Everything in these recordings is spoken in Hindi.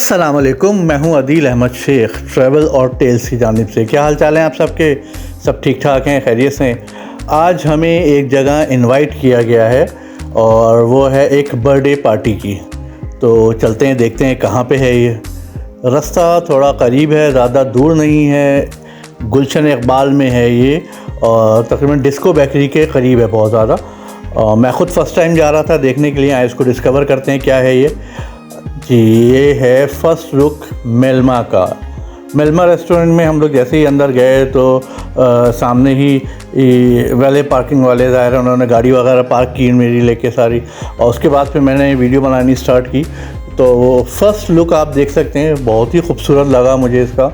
वालेकुम मैं हूँ अदील अहमद शेख, ट्रैवल और टेल्स की जानब से। क्या हाल चाल हैं आप सबके? सब ठीक ठाक हैं, खैरियत हैं आज हमें एक जगह इनवाइट किया गया है और वो है एक बर्थडे पार्टी की। तो चलते हैं, देखते हैं कहाँ पे है ये। रास्ता थोड़ा करीब है, ज़्यादा दूर नहीं है। गुलशन इकबाल में है ये और तकरीबन डिस्को बेकरी के करीब है बहुत ज़्यादा। मैं ख़ुद फ़र्स्ट टाइम जा रहा था, देखने के लिए आए इसको डिस्कवर करते हैं क्या है ये। जी ये है फ़र्स्ट लुक मेलमा का। मेलमा रेस्टोरेंट में हम लोग जैसे ही अंदर गए तो आ, सामने ही वैले पार्किंग वाले ज़ाहिर उन्होंने गाड़ी वगैरह पार्क की मेरी लेके सारी। और उसके बाद फिर मैंने वीडियो बनानी स्टार्ट की। तो वो फ़र्स्ट लुक आप देख सकते हैं बहुत ही खूबसूरत लगा मुझे इसका।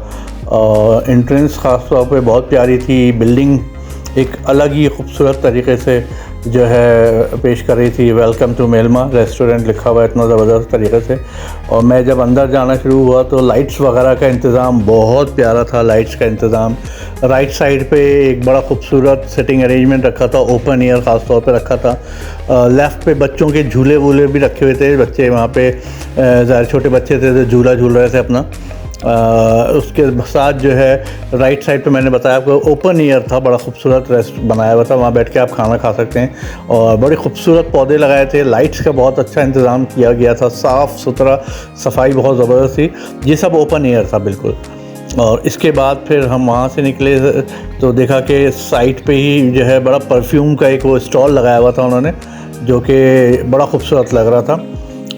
और एंट्रेंस ख़ास तौर बहुत प्यारी थी बिल्डिंग एक अलग ही खूबसूरत तरीके से जो है, पेश कर रही थी वेलकम टू मेलमा रेस्टोरेंट लिखा हुआ इतना ज़बरदस्त तरीके से। और मैं जब अंदर जाना शुरू हुआ तो लाइट्स वगैरह का इंतज़ाम बहुत प्यारा था लाइट्स का इंतज़ाम। राइट साइड पे एक बड़ा खूबसूरत सेटिंग अरेंजमेंट रखा था ओपन एयर ख़ास तौर रखा था। लेफ़्ट पे बच्चों के झूले वूले भी रखे हुए थे, बच्चे वहाँ पे ज़्यादा छोटे बच्चे थे तो झूला झूल रहे थे अपना। उसके साथ जो है राइट साइड पे मैंने बताया आपको ओपन ईयर था, बड़ा खूबसूरत रेस्ट बनाया हुआ था, वहाँ बैठ के आप खाना खा सकते हैं। और बड़े खूबसूरत पौधे लगाए थे लाइट्स का बहुत अच्छा इंतज़ाम किया गया था, साफ़ सुथरा, सफ़ाई बहुत ज़बरदस्त थी, ये सब ओपन ईयर था, बिल्कुल। और इसके बाद फिर हम वहाँ से निकले तो देखा कि साइट पे ही जो है, बड़ा परफ्यूम का एक वो स्टॉल लगाया हुआ था उन्होंने, जो कि बड़ा खूबसूरत लग रहा था।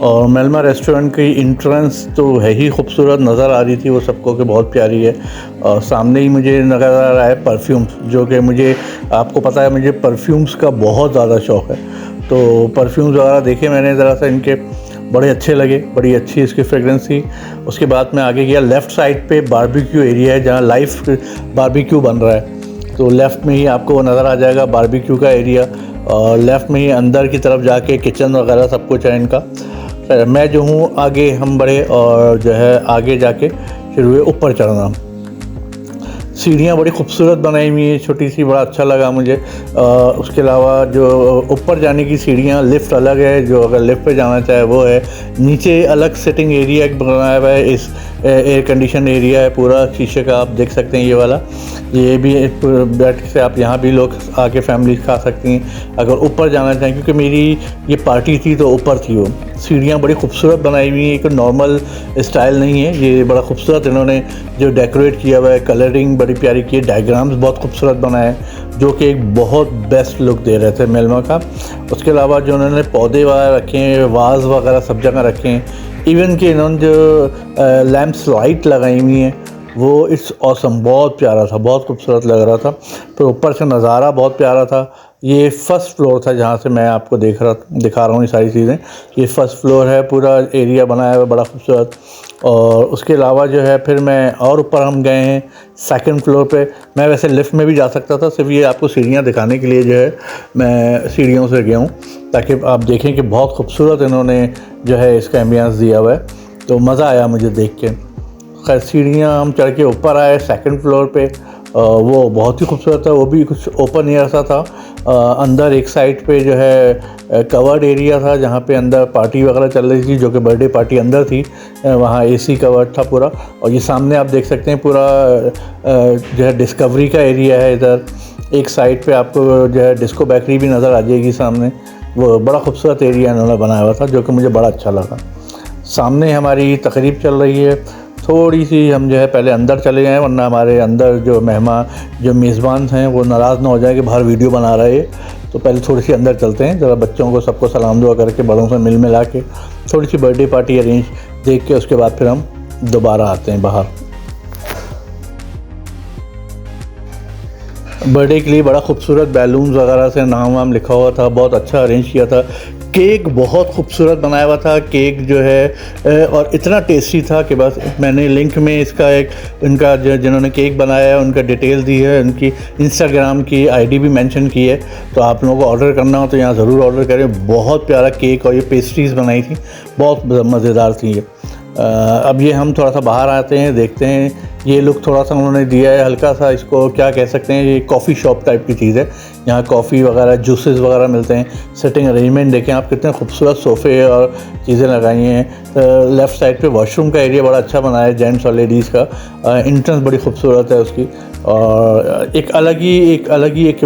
और मेलमा रेस्टोरेंट की इंट्रेंस तो है ही खूबसूरत, नज़र आ रही थी वो सबको कि बहुत प्यारी है। और सामने ही मुझे नज़र आ रहा है परफ्यूम्स जो कि मुझे, आपको पता है मुझे परफ्यूम्स का बहुत ज़्यादा शौक़ है। तो परफ्यूम्स वगैरह देखे मैंने, ज़रा सा इनके बड़े अच्छे लगे, बड़ी अच्छी इसकी फ्रेगरेंस थी। उसके बाद मैं आगे गया लेफ़्ट साइड पे बारबेक्यू एरिया है, जहाँ लाइव बारबेक्यू बन रहा है। तो लेफ़्ट में ही आपको वो नज़र आ जाएगा बारबेक्यू का एरिया और लेफ़्ट में ही अंदर की तरफ़ जाके किचन वगैरह सब कुछ है इनका। मैं जो हूँ आगे हम बढ़े और जो है आगे जाके फिर हुए ऊपर चढ़ना। सीढ़ियाँ बड़ी खूबसूरत बनाई हुई हैं छोटी सी बड़ा अच्छा लगा मुझे। आ, उसके अलावा जो ऊपर जाने की सीढ़ियाँ लिफ्ट अलग है जो अगर लिफ्ट पे जाना चाहे वो है। नीचे अलग सेटिंग एरिया बनाया हुआ है इस एयर कंडीशन एरिया है पूरा शीशे का आप देख सकते हैं ये वाला। ये भी बैठ से आप यहाँ भी लोग आके फैमिली खा सकती हैं। अगर ऊपर जाना चाहें, क्योंकि मेरी ये पार्टी थी तो ऊपर थी वो। सीढ़ियाँ बड़ी खूबसूरत बनाई हुई हैं, एक नॉर्मल स्टाइल नहीं है, ये बड़ा खूबसूरत इन्होंने जो डेकोरेट किया हुआ है कलरिंग बड़ी प्यारी की है डायग्राम्स बहुत खूबसूरत बनाए जो कि एक बहुत बेस्ट लुक दे रहे थे मेलमा का। उसके अलावा जो उन्होंने पौधे वगैरह रखे हैं वाज वगैरह सब जगह रखे हैं। इवन कि इन्होंने जो लैम्प्स लाइट लगाई हुई हैं वो इट्स औसम बहुत प्यारा था, बहुत खूबसूरत लग रहा था। फिर ऊपर से नज़ारा बहुत प्यारा था। ये फ़र्स्ट फ्लोर था जहाँ से मैं आपको देख रहा, दिखा रहा हूँ ये सारी चीज़ें। ये फ़र्स्ट फ्लोर है, पूरा एरिया बनाया हुआ, बड़ा खूबसूरत। और उसके अलावा जो है, फिर मैं और ऊपर हम गए हैं सेकंड फ्लोर पे। मैं वैसे लिफ्ट में भी जा सकता था, सिर्फ़ ये आपको सीढ़ियाँ दिखाने के लिए जो है, मैं सीढ़ियों से गया हूँ। ताकि आप देखें कि बहुत खूबसूरत इन्होंने जो है, इसका एम्बियंस दिया हुआ है। तो मज़ा आया मुझे देख के। सीढ़ियाँ हम चढ़ के ऊपर आए सेकंड फ्लोर पे। वो बहुत ही खूबसूरत था, वो भी कुछ ओपन एयर सा था। अंदर एक साइड पे जो है कवर्ड एरिया था, जहाँ पे अंदर पार्टी वगैरह चल रही थी, जो कि बर्थडे पार्टी अंदर थी। वहाँ एसी कवर्ड था पूरा। और ये सामने आप देख सकते हैं पूरा जो है डिस्कवरी का एरिया है इधर। एक साइड पे आपको जो है डिस्को बेकरी भी नज़र आ जाएगी सामने। वो बड़ा खूबसूरत एरिया इन्होंने बनाया हुआ था, जो कि मुझे बड़ा अच्छा लगा। सामने हमारी तकरीब चल रही है। थोड़ी सी हम जो है पहले अंदर चले जाएँ वरना हमारे अंदर जो मेहमान जो मेज़बान हैं, वो नाराज़ ना हो जाए कि बाहर वीडियो बना रहे हैं तो पहले थोड़ी सी अंदर चलते हैं, ज़रा बच्चों को सबको सलाम दुआ करके, बड़ों से मिल मिला के, थोड़ी सी बर्थडे पार्टी अरेंज देख के, उसके बाद फिर हम दोबारा आते हैं बाहर। बर्थडे के लिए बड़ा खूबसूरत बैलून्स वगैरह से नाम वाम लिखा हुआ था, बहुत अच्छा अरेंज किया था। केक बहुत खूबसूरत बनाया हुआ था, केक जो है और इतना टेस्टी था कि बस मैंने लिंक में इसका एक उनका जो, जिन्होंने केक बनाया है, उनका डिटेल दी है, उनकी इंस्टाग्राम की आईडी भी मेंशन की है। तो आप लोगों को ऑर्डर करना हो तो यहाँ ज़रूर ऑर्डर करें। बहुत प्यारा केक और ये पेस्ट्रीज़ बनाई थी, बहुत मज़ेदार थी ये। अब ये हम थोड़ा सा बाहर आते हैं, देखते हैं। ये लुक थोड़ा सा उन्होंने दिया है, हल्का सा इसको क्या कह सकते हैं, ये कॉफ़ी शॉप टाइप की चीज़ है। यहाँ कॉफ़ी वगैरह जूसेस वगैरह मिलते हैं। सिटिंग अरेंजमेंट देखें आप, कितने खूबसूरत सोफ़े और चीज़ें लगाई हैं। तो लेफ़्ट साइड पे वॉशरूम का एरिया बड़ा अच्छा बनाया है जेंट्स और लेडीज़ का। इंट्रेंस बड़ी खूबसूरत है उसकी। और एक अलग ही, एक अलग ही एक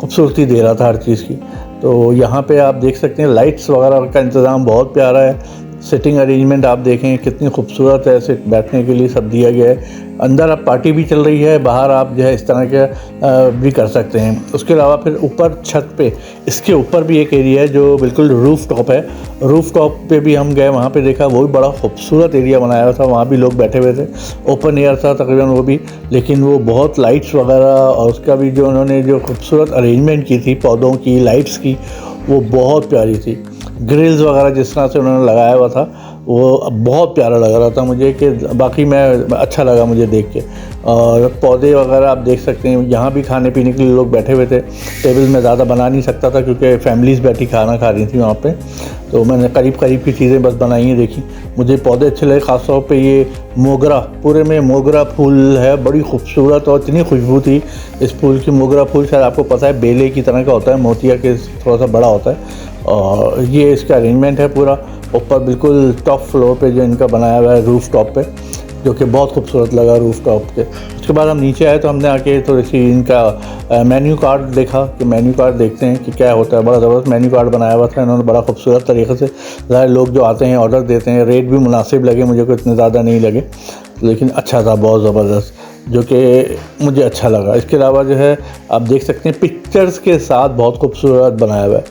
खूबसूरती दे रहा था हर चीज़ की। तो यहाँ पे आप देख सकते हैं लाइट्स वगैरह का इंतज़ाम बहुत प्यारा है। सिटिंग अरेंजमेंट आप देखें, कितनी खूबसूरत है सिट बैठने के लिए सब दिया गया है। अंदर अब पार्टी भी चल रही है, बाहर आप जो है इस तरह के भी कर सकते हैं। उसके अलावा फिर ऊपर छत पे, इसके ऊपर भी एक एरिया है जो बिल्कुल रूफ़ टॉप है। रूफ़ टॉप पे भी हम गए, वहाँ पे देखा, वो भी बड़ा खूबसूरत एरिया बनाया हुआ था, वहाँ भी लोग बैठे हुए थे। ओपन एयर था तकरीबन वो भी, लेकिन वो बहुत लाइट्स वगैरह और उसका भी जो उन्होंने जो खूबसूरत अरेंजमेंट की थी, पौधों की लाइट्स की, वो बहुत प्यारी थी। ग्रिल्स वगैरह जिस तरह से उन्होंने लगाया हुआ था, वो बहुत प्यारा लग रहा था मुझे कि बाकी मैं अच्छा लगा मुझे देख के। और पौधे वगैरह आप देख सकते हैं, यहाँ भी खाने पीने के लिए लोग बैठे हुए थे। टेबल में ज़्यादा बना नहीं सकता था क्योंकि फैमिलीज़ बैठी खाना खा रही थी वहाँ पे। तो मैंने करीब करीब की चीज़ें बस बनाई हैं, देखी। मुझे पौधे अच्छे लगे, ख़ासतौर पर ये मोगरा, पूरे में मोगरा फूल है, बड़ी खूबसूरत और इतनी खुशबू थी। इस फूल की मोगरा फूल शायद आपको पता है, बेले की तरह का होता है, मोतिया के थोड़ा सा बड़ा होता है। और ये इसका अरेंजमेंट है पूरा। ऊपर बिल्कुल टॉप फ्लोर पे जो इनका बनाया हुआ है रूफ़ टॉप पे, जो कि बहुत खूबसूरत लगा रूफ़ टॉप के। उसके बाद हम नीचे आए तो हमने आके थोड़ी सी इनका मेन्यू कार्ड देखा कि मेन्यू कार्ड देखते हैं कि क्या होता है। बड़ा ज़बरदस्त मेन्यू कार्ड बनाया हुआ था इन्होंने, बड़ा खूबसूरत तरीके से। ज़्यादा लोग जो आते हैं ऑर्डर देते हैं रेट भी मुनासिब लगे, मुझे को इतने ज़्यादा नहीं लगे। लेकिन अच्छा था, बहुत ज़बरदस्त, जो कि मुझे अच्छा लगा। इसके अलावा जो है, आप देख सकते हैं पिक्चर्स के साथ बहुत खूबसूरत बनाया हुआ है।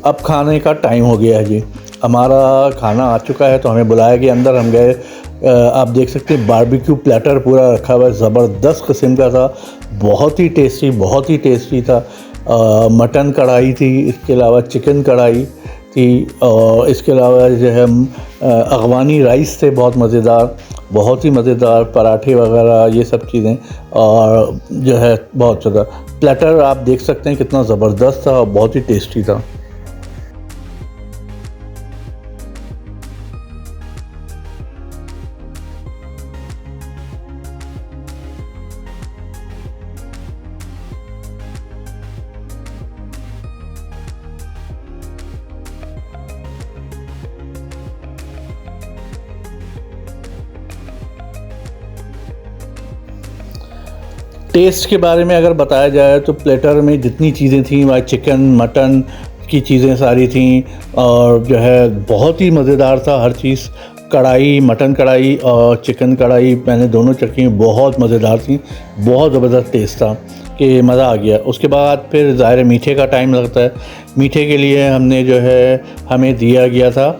अब खाने का टाइम हो गया है जी। हमारा खाना आ चुका है तो हमें बुलाया गया, अंदर हम गए। आप देख सकते हैं बारबेक्यू प्लेटर पूरा रखा हुआ है, ज़बरदस्त किस्म का था। बहुत ही टेस्टी बहुत ही टेस्टी था। मटन कढ़ाई थी, इसके अलावा चिकन कढ़ाई थी, और इसके अलावा जो है अगवानी राइस थे, बहुत मज़ेदार, बहुत ही मज़ेदार, पराठे वगैरह, ये सब चीज़ें, और जो है बहुत ज़्यादा। प्लेटर आप देख सकते हैं कितना ज़बरदस्त था और बहुत ही टेस्टी था। टेस्ट के बारे में अगर बताया जाए तो प्लेटर में जितनी चीज़ें थी, वहाँ चिकन मटन की चीज़ें सारी थी और जो है बहुत ही मज़ेदार था हर चीज़। कढ़ाई मटन कढ़ाई और चिकन कढ़ाई, मैंने दोनों चखी बहुत मज़ेदार थी, बहुत ज़बरदस्त टेस्ट था कि मज़ा आ गया। उसके बाद फिर ज़ाहिर मीठे का टाइम लगता है। मीठे के लिए हमने जो है, हमें दिया गया था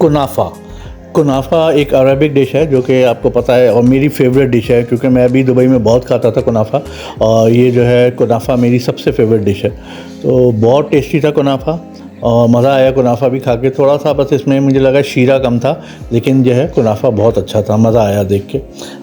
कुनाफा। कुनाफा एक अरबिक डिश है, जो कि आपको पता है, और मेरी फेवरेट डिश है, क्योंकि मैं अभी दुबई में बहुत खाता था कुनाफा, और ये जो है कुनाफा मेरी सबसे फेवरेट डिश है। तो बहुत टेस्टी था कुनाफा और मज़ा आया कुनाफा भी खा के। थोड़ा सा बस इसमें मुझे लगा शीरा कम था लेकिन जो है कुनाफा बहुत अच्छा था मज़ा आया देख के।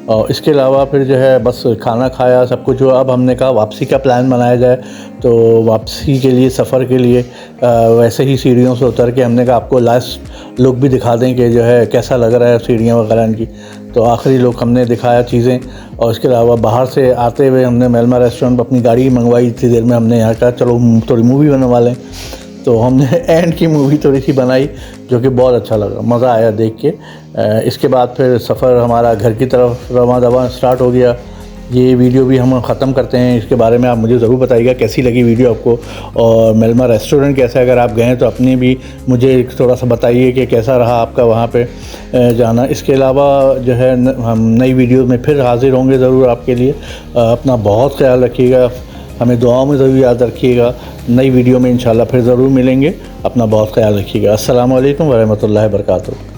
और इसके अलावा फिर जो है बस खाना खाया सब कुछ हुआ। अब हमने कहा वापसी का प्लान बनाया जाए तो वापसी के लिए सफ़र के लिए आ, वैसे ही सीढ़ियों से उतर के हमने कहा आपको लास्ट लुक भी दिखा दें कि जो है कैसा लग रहा है सीढ़ियाँ वगैरह इनकी। तो आखिरी लुक हमने दिखाया चीज़ें और इसके अलावा बाहर से आते हुए हमने मेलमा रेस्टोरेंट पर अपनी गाड़ी मंगवाई। इतनी देर में हमने यहाँ कहा चलो थोड़ी मूवी बनवा लें। तो हमने एंड की मूवी थोड़ी सी बनाई, जो कि बहुत अच्छा लगा। मज़ा आया देख के। इसके बाद फिर सफ़र हमारा घर की तरफ़ रवा दवा स्टार्ट हो गया। ये वीडियो भी हम ख़त्म करते हैं। इसके बारे में आप मुझे ज़रूर बताइएगा कैसी लगी वीडियो आपको। और मेलमा रेस्टोरेंट कैसा अगर आप गए तो अपने भी मुझे थोड़ा सा बताइए कि कैसा रहा आपका वहाँ पे जाना। इसके अलावा जो है, हम नई वीडियो में फिर हाज़िर होंगे ज़रूर आपके लिए। अपना बहुत ख्याल रखिएगा। हमें दुआओं में ज़रूर याद रखिएगा। नई वीडियो में इंशाल्लाह फिर ज़रूर मिलेंगे। अपना बहुत ख्याल रखिएगा। असल वरहमतुल्लाहि वबरकातुहू।